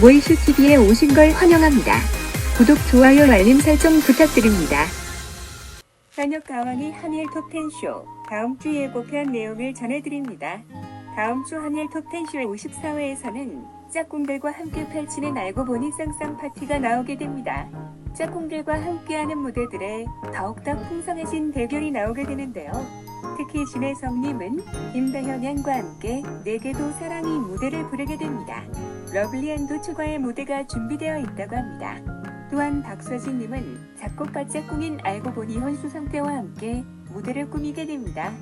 모이슈 TV에 오신 걸 환영합니다. 구독, 좋아요, 알림 설정 부탁드립니다. 현역 가왕이 한일 톱10쇼 다음 주 예고편 내용을 전해드립니다. 다음 주 한일 톱10쇼 54회에서는 짝꿍들과 함께 펼치는 알고 보니 쌍쌍 파티가 나오게 됩니다. 짝꿍들과 함께하는 무대들에 더욱더 풍성해진 대결이 나오게 되는데요. 특히 진혜성님은 김다현 양과 함께 내게도 사랑이 무대를 부르게 됩니다. 러블리한 도초과의 무대가 준비되어 있다고 합니다. 또한 박서진님은 작곡가 짝꿍인 알고 보니 현수 상태와 함께 무대를 꾸미게 됩니다.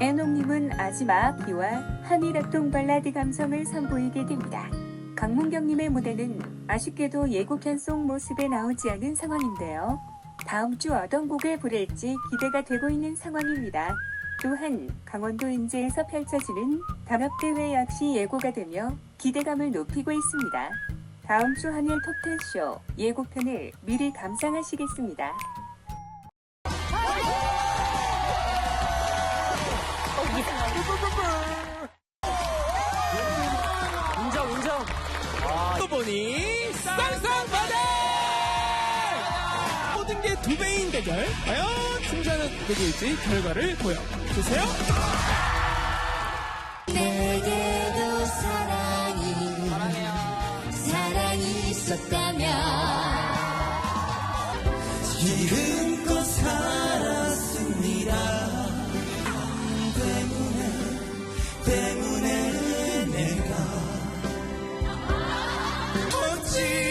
애농님은 아지마 비와 한일합동 발라드 감성을 선보이게 됩니다. 강문경님의 무대는 아쉽게도 예고편 속 모습에 나오지 않은 상황인데요. 다음 주 어떤 곡을 부를지 기대가 되고 있는 상황입니다. 또한 강원도 인제에서 펼쳐지는 단합대회 역시 예고가 되며 기대감을 높이고 있습니다. 다음 주 한일 톱텐쇼 예고편을 미리 감상하시겠습니다. 인정 인정 또 보니 쌍쌍 바다 모든 게 두 배인 대결 과연 승자는 누구일지 결과를 보여주세요. 내게도 사랑이 사랑이 있었다면. 지금껏 살았습니다. 때문에 때문에 내가 어찌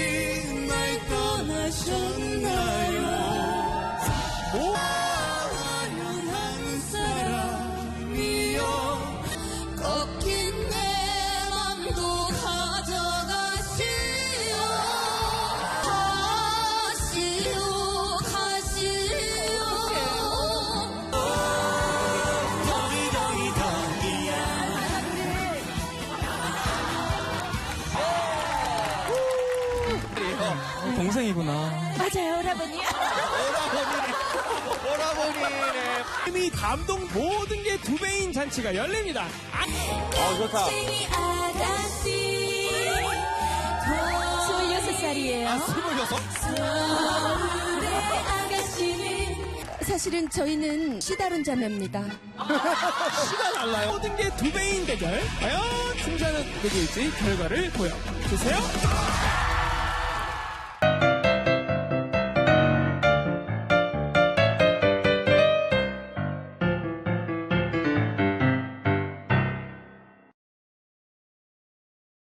동생이구나. 맞아요 오라버니. 이미 감동 모든 게 두 배인 잔치가 열립니다. 아, 아가씨. 26살이에요. 스물여섯? 서울의 아가씨는 사실은 저희는 시다른 자매입니다. 시간 달라요. 모든 게 두 배인 대결. 과연 승자는 누구일지 결과를 보여주세요